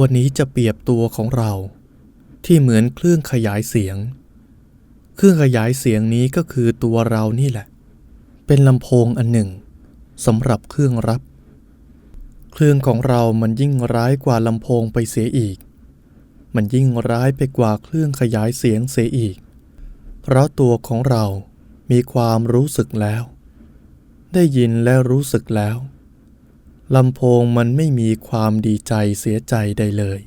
วันนี้จะเปรียบตัวของเรา ที่เหมือนเครื่องขยายเสียง เครื่องขยายเสียงนี้ก็คือตัวเรานี่แหละ เป็นลำโพงอันหนึ่งสำหรับเครื่องรับ เครื่องของเรามันยิ่งร้ายกว่าลำโพงไปเสียอีก มันยิ่งร้ายไปกว่าเครื่องขยายเสียงเสียอีก เพราะตัวของเรามีความรู้สึกแล้ว ได้ยินและรู้สึกแล้ว ลำโพงมันไม่มีความดีใจเสียใจใดเลย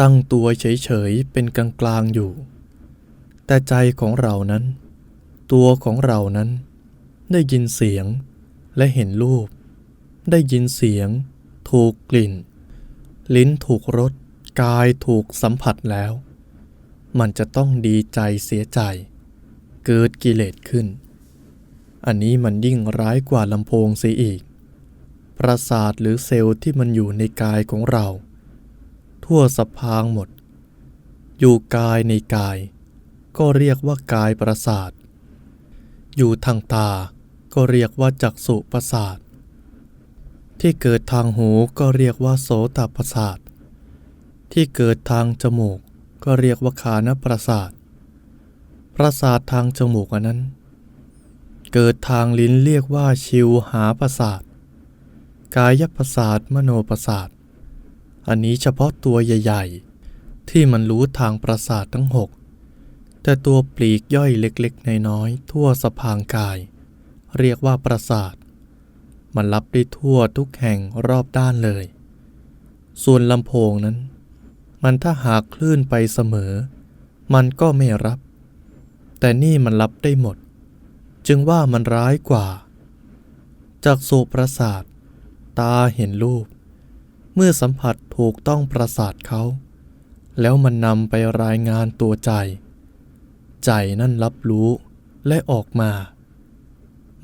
ตั้งตัวเฉยๆเป็นกลางๆอยู่ แต่ใจของเรานั้น ตัวของเรานั้น ได้ยินเสียงและเห็นรูป ได้ยินเสียง ถูกกลิ่น ลิ้นถูกรสกายถูกสัมผัสแล้ว มันจะต้องดีใจเสียใจ เกิดกิเลสขึ้น อันนี้มันยิ่งร้ายกว่าลำโพงเสียอีก ประสาทหรือเซลล์ที่มันอยู่ในกายของเรา ทั่วสพางหมด อยู่กายในกาย ก็เรียกว่ากายประสาท อยู่ทางตา ก็เรียกว่าจักษุประสาท ที่เกิดทางหูก็เรียกว่าโสตประสาท ที่เกิดทางจมูก ก็เรียกว่าคานประสาท ประสาททางจมูกอันนั้น เกิดทางลิ้นเรียกว่าชิวหาประสาท กายประสาทมโนประสาท อันนี้เฉพาะตัวใหญ่ ๆ ที่มันรู้ทางประสาททั้งหกแต่ตัวปลีกย่อยเล็กๆ น้อยๆทั่วสะพางกาย เรียกว่าประสาท มันรับได้ทั่วทุกแห่งรอบด้านเลย ส่วนลำโพงนั้น มันถ้าหากคลื่นไปเสมอ มันก็ไม่รับ แต่นี่มันรับได้หมด จึงว่ามันร้ายกว่า จากโสประสาท ตาเห็นรูป เมื่อสัมผัสถูกต้องประสาทเขา แล้วมันนำไปรายงานตัวใจ ใจนั่นรับรู้และออกมา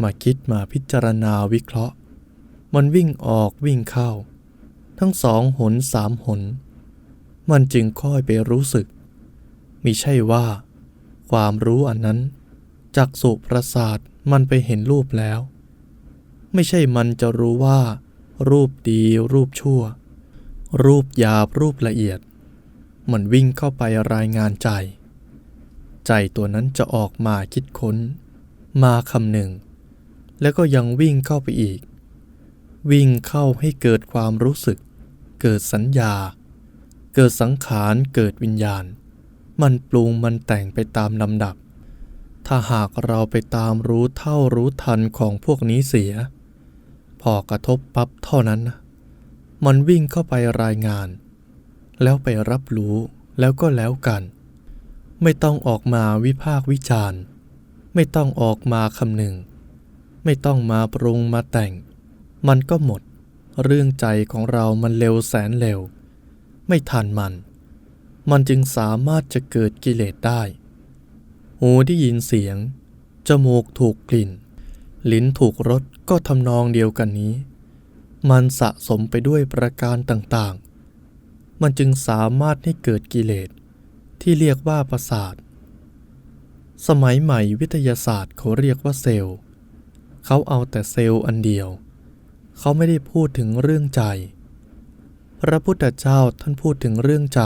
มาคิดมาพิจารณาวิเคราะห์ มันวิ่งออกวิ่งเข้า ทั้งสองหนสามหน มันจึงค่อยไปรู้สึกมิใช่ว่า ความรู้อันนั้นจักสุประสาทมันไปเห็นรูปแล้ว ไม่ใช่มันจะรู้ว่า รูปดี รูปชั่ว รูปหยาบรูปละเอียด มันวิ่งเข้าไปรายงานใจ ใจตัวนั้นจะออกมาคิดค้น มาคำหนึ่ง แล้วก็ยังวิ่งเข้าไปอีก วิ่งเข้าให้เกิดความรู้สึก เกิดสัญญา เกิดสังขารเกิดวิญญาณ มันปรุงมันแต่งไปตามลำดับ ถ้าหากเราไปตามรู้เท่ารู้ทันของพวกนี้เสีย พอกระทบปั๊บเท่านั้นนะมันวิ่งเข้าไปรายงาน แล้วไปรับรู้แล้วก็แล้วกัน ไม่ต้องออกมาวิพากวิจารณ์ ไม่ต้องออกมาคำหนึ่ง ไม่ต้องมาปรุงมาแต่ง มันก็หมด เรื่องใจของเรามันเร็วแสนเร็ว ไม่ทันมัน มันจึงสามารถจะเกิดกิเลสได้ หูได้ยินเสียง จมูกถูกกลิ่น ลิ้นถูกรสก็ทำนองเดียวกันนี้ มันสะสมไปด้วยประการต่างๆ มันจึงสามารถให้เกิดกิเลสที่เรียกว่าประสาท สมัยใหม่วิทยาศาสตร์เขาเรียกว่าเซลล์ เขาเอาแต่เซลล์อันเดียว เขาไม่ได้พูดถึงเรื่องใจ พระพุทธเจ้าท่านพูดถึงเรื่องใจ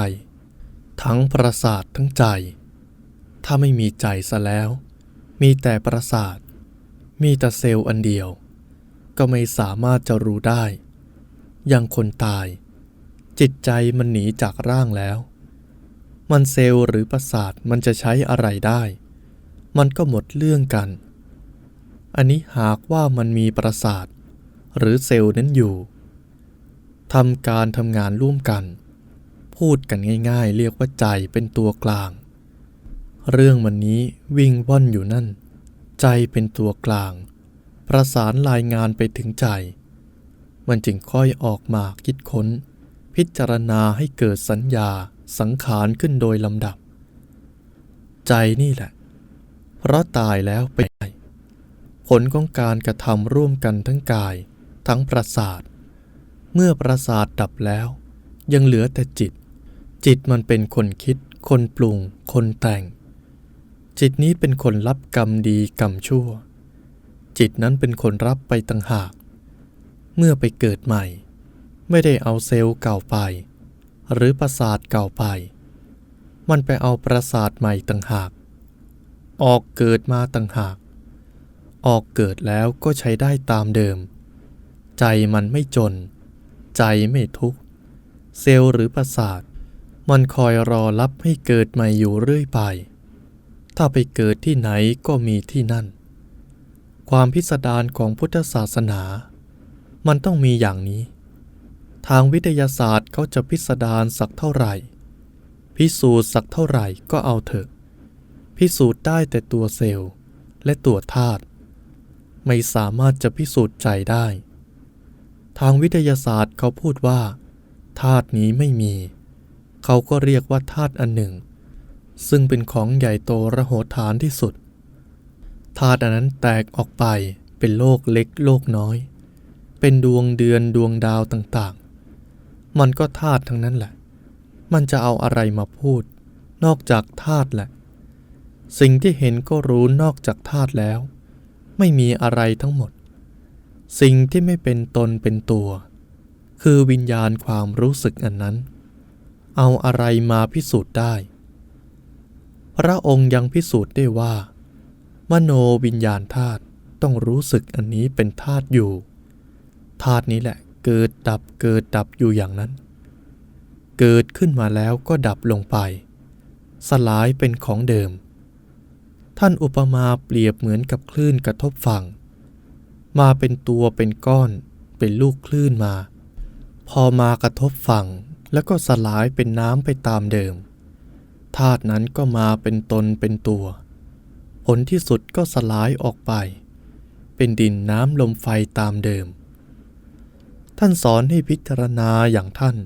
ทั้งประสาททั้งใจ ถ้าไม่มีใจซะแล้ว มีแต่ประสาท มีแต่เซลล์อันเดียว ก็ไม่สามารถจะรู้ได้ อย่างคนตาย จิตใจมันหนีจากร่างแล้ว มันเซลล์หรือประสาทมันจะใช้อะไรได้ มันก็หมดเรื่องกัน อันนี้หากว่ามันมีประสาท หรือเซลล์นั้นอยู่ทำการทำงานร่วมกัน พูดกันง่าย ๆ เรียกว่าใจเป็นตัวกลาง เรื่องมันนี้วิ่งว่อนอยู่นั่น ใจเป็นตัวกลาง ประสานรายงานไปถึงใจ มันจึงค่อยออกมาคิดค้น พิจารณาให้เกิดสัญญาสังขารขึ้นโดยลำดับ ใจนี่แหละ เพราะตายแล้วไปผลของการกระทำร่วมกันทั้งกาย ทั้งประสาท เมื่อประสาทดับแล้ว ยังเหลือแต่จิต จิตมันเป็นคนคิด คนปรุง คนแต่ง จิตนี้เป็นคนรับกรรมดีกรรมชั่ว จิตนั้นเป็นคนรับไปต่างหาก เมื่อไปเกิดใหม่ ไม่ได้เอาเซลล์เก่าไป หรือปราสาทเก่าไป มันไปเอาปราสาทใหม่ต่างหาก ออกเกิดมาต่างหาก ออกเกิดแล้วก็ใช้ได้ตามเดิม ใจมันไม่จน ใจไม่ทุกข์ เซลล์หรือประสาท มันคอยรอรับให้เกิดใหม่อยู่เรื่อยไป ถ้าไปเกิดที่ไหนก็มีที่นั่น ความพิสดารของพุทธศาสนา มันต้องมีอย่างนี้ ทางวิทยาศาสตร์เขาจะพิสดารสักเท่าไหร่ พิสูจน์สักเท่าไหร่ก็เอาเถอะ พิสูจน์ได้แต่ตัวเซลล์และตัวธาตุไม่สามารถจะพิสูจน์ใจได้ ทางวิทยาศาสตร์เขาพูดว่าธาตุนี้ไม่มี เขาก็เรียกว่าธาตุอันหนึ่ง ซึ่งเป็นของใหญ่โตระโหฐานที่สุดธาตุอันนั้นแตกออกไปเป็นโลกเล็กโลกน้อย เป็นดวงเดือนดวงดาวต่างๆ มันก็ธาตุทั้งนั้นแหละ มันจะเอาอะไรมาพูด นอกจากธาตุแหละ สิ่งที่เห็นก็รู้นอกจากธาตุแล้ว ไม่มีอะไรทั้งหมด สิ่งที่ไม่เป็นตนเป็นตัว คือวิญญาณความรู้สึกอันนั้น เอาอะไรมาพิสูจน์ได้ พระองค์ยังพิสูจน์ได้ว่า มโนวิญญาณธาตุต้องรู้สึกอันนี้เป็นธาตุอยู่ธาตุนี้แหละ เกิดดับเกิดดับอยู่อย่างนั้น เกิดขึ้นมาแล้วก็ดับลงไป สลายเป็นของเดิม ท่านอุปมาเปรียบเหมือนกับคลื่นกระทบฝั่ง มาเป็นตัวเป็นก้อนเป็นลูกคลื่นมา พอมากระทบฝั่งแล้วก็สลายเป็นน้ำไปตามเดิม ธาตุนั้นก็มาเป็นตนเป็นตัว ผลที่สุดก็สลายออกไป เป็นดินน้ำลมไฟตามเดิม ท่านสอนให้พิจารณาอย่างท่าน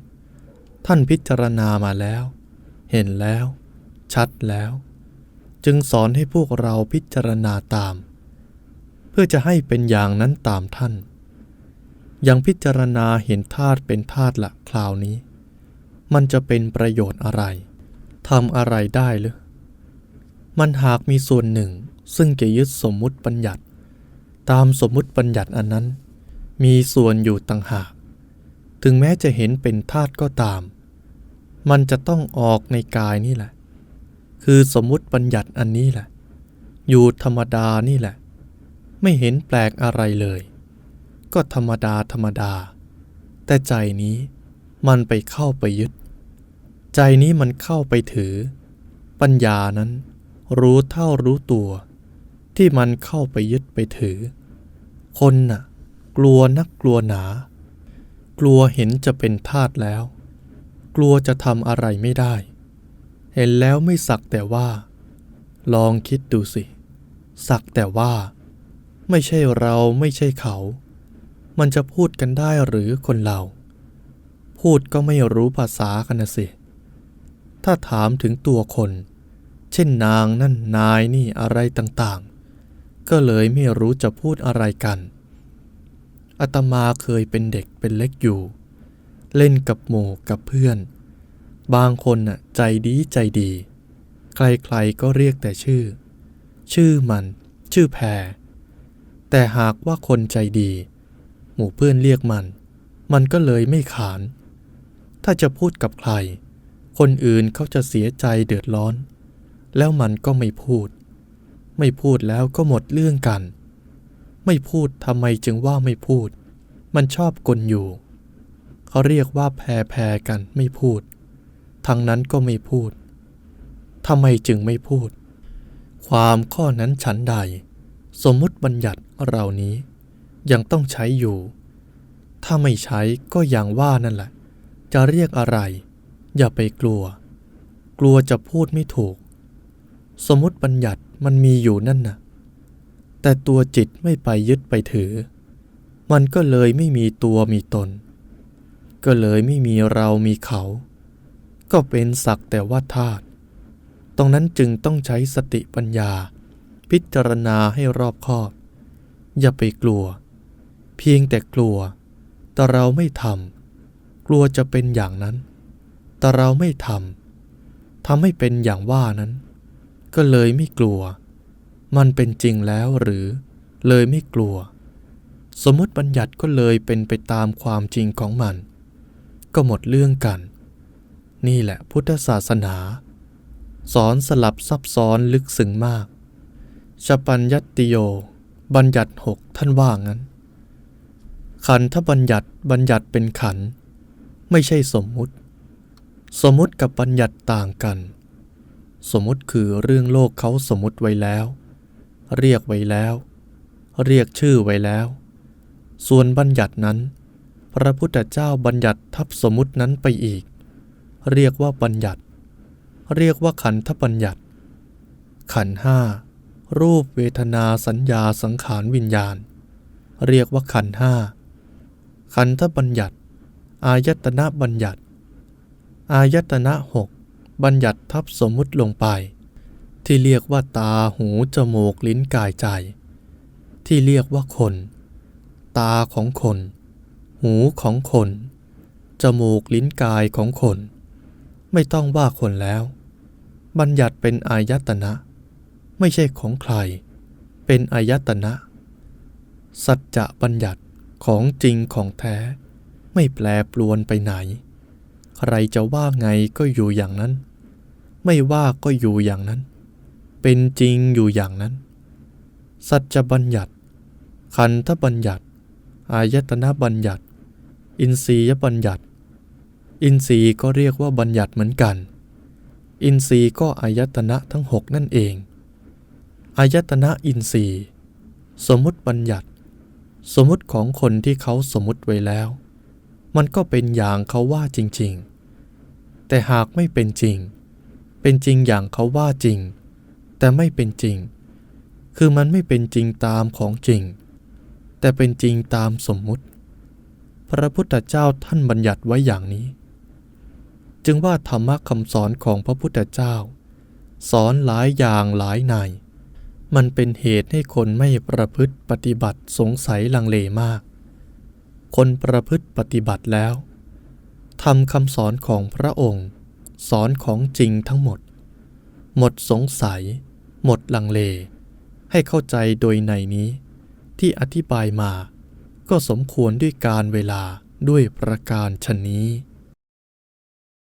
ท่านพิจารณามาแล้ว เห็นแล้ว ชัดแล้ว จึงสอนให้พวกเราพิจารณาตาม เพื่อจะให้เป็นอย่างนั้นตามท่าน ยังพิจารณาเห็นธาตุเป็นธาตุละคราวนี้ มันจะเป็นประโยชน์อะไร ทำอะไรได้หรือมันหากมีส่วนหนึ่ง ซึ่งจะยึดสมมุติบัญญัติ ตามสมมุติบัญญัติอันนั้น มีส่วนอยู่ต่างหาก ถึงแม้จะเห็นเป็นธาตุก็ตาม มันจะต้องออกในกายนี่แหละ คือสมมุติบัญญัติอันนี้แหละ อยู่ธรรมดานี่แหละ ไม่เห็นแปลกอะไรเลย ก็ธรรมดาธรรมดา แต่ใจนี้มันไปเข้าไปยึด ใจนี้มันเข้าไปถือ ปัญญานั้น รู้เท่ารู้ตัว ที่มันเข้าไปยึดไปถือ คนน่ะ กลัวนักกลัวหนา กลัวเห็นจะเป็นทาตแล้ว กลัวจะทำอะไรไม่ได้ เห็นแล้วไม่สักแต่ว่า ลองคิดดูสิ สักแต่ว่า ไม่ใช่เราไม่ใช่เขา มันจะพูดกันได้หรือคนเรา พูดก็ไม่รู้ภาษากันนะสิ ถ้าถามถึงตัวคน เช่นนางนั่นนายนี่อะไรต่างๆ ก็เลยไม่รู้จะพูดอะไรกันอาตมาเคยเป็นเด็กเป็นเล็กอยู่ เล่นกับหมู่กับเพื่อน บางคนน่ะใจดีใจดี ใครๆก็เรียกแต่ชื่อ ชื่อมัน ชื่อแพร แต่หากว่าคนใจดี หมู่เพื่อนเรียกมัน มันก็เลยไม่ขาน ถ้าจะพูดกับใคร คนอื่นเขาจะเสียใจเดือดร้อน แล้วมันก็ไม่พูด ไม่พูดแล้วก็หมดเรื่องกัน ไม่พูดทำไมจึงว่าไม่พูด มันชอบกลอยู่ เขาเรียกว่าแพรแพรกันไม่พูด ทางนั้นก็ไม่พูดทำไมจึงไม่พูด ความข้อนั้นฉันใด สมมุติบัญญัติเรานี้ ยังต้องใช้อยู่ ถ้าไม่ใช้ก็อย่างว่านั่นแหละ จะเรียกอะไร อย่าไปกลัว กลัวจะพูดไม่ถูก สมมติบัญญัติมันมีอยู่นั่นนะแต่ตัวจิตไม่ไปยึดไปถือ มันก็เลยไม่มีตัวมีตน ก็เลยไม่มีเรามีเขา ก็เป็นสักแต่ว่าธาตุตรงนั้นจึงต้องใช้สติปัญญา พิจารณาให้รอบคอบ อย่าไปกลัว เพียงแต่กลัว แต่เราไม่ทำกลัวจะเป็นอย่างนั้น แต่เราไม่ทำทำให้เป็นอย่างว่านั้น ก็เลยไม่กลัว มันเป็นจริงแล้วหรือ เลยไม่กลัว สมมติบัญญัติก็เลยเป็นไปตามความจริงของมัน ก็หมดเรื่องกัน นี่แหละพุทธศาสนา สอนสลับซับซ้อนลึกซึ้งมากชปัญญตติโย บัญญัติหกท่านว่างั้น ขันธบัญญัติบัญญัติเป็นขันธ์ไม่ใช่สมมุติ สมมติกับบัญญัติต่างกัน สมมติคือเรื่องโลกเขาสมมติไว้แล้ว เรียกไว้แล้ว เรียกชื่อไว้แล้ว ส่วนบัญญัตินั้น พระพุทธเจ้าบัญญัติทับสมมตินั้นไปอีก เรียกว่าบัญญัติ เรียกว่าขันธบัญญัติ ขันห้ารูปเวทนาสัญญาสังขารวิญญาณ เรียกว่าขันห้าขันธบัญญัติ อายตนะบัญญัติ อายตนะหกบัญญัติทับสมมุติลงไป ที่เรียกว่าตาหูจมูกลิ้นกายใจ ที่เรียกว่าคน ตาของคน หูของคน จมูกลิ้นกายของคน ไม่ต้องว่าคนแล้ว บัญญัติเป็นอายตนะ ไม่ใช่ของใคร เป็นอายตนะ สัจจะบัญญัติของจริงของแท้ ไม่แปรปรวนไปไหน ใครจะว่าไงก็อยู่อย่างนั้น ไม่ว่าก็อยู่อย่างนั้น เป็นจริงอยู่อย่างนั้น สัจบัญญัติขันธบัญญัติ อายตนะบัญญัติ อินทรียบัญญัติ อินทรีย์ก็เรียกว่าบัญญัติเหมือนกัน อินทรีย์ก็อายตนะทั้งหกนั่นเอง อายตนะอินทรีย์ สมมติบัญญัติ สมมติของคนที่เขาสมมติไว้แล้ว มันก็เป็นอย่างเขาว่าจริง ๆ แต่หากไม่เป็นจริง เป็นจริงอย่างเขาว่าจริง แต่ไม่เป็นจริง คือมันไม่เป็นจริงตามของจริง แต่เป็นจริงตามสมมุติ พระพุทธเจ้าท่านบัญญัติไว้อย่างนี้ จึงว่าธรรมะคำสอนของพระพุทธเจ้า สอนหลายอย่างหลายในมันเป็นเหตุให้คนไม่ประพฤติปฏิบัติสงสัยลังเลมาก คนประพฤติปฏิบัติแล้วทำคำสอนของพระองค์ สอนของจริงทั้งหมด หมดสงสัย หมดลังเล ให้เข้าใจโดยในนี้ ที่อธิบายมา ก็สมควรด้วยการเวลาด้วยประการชนนี้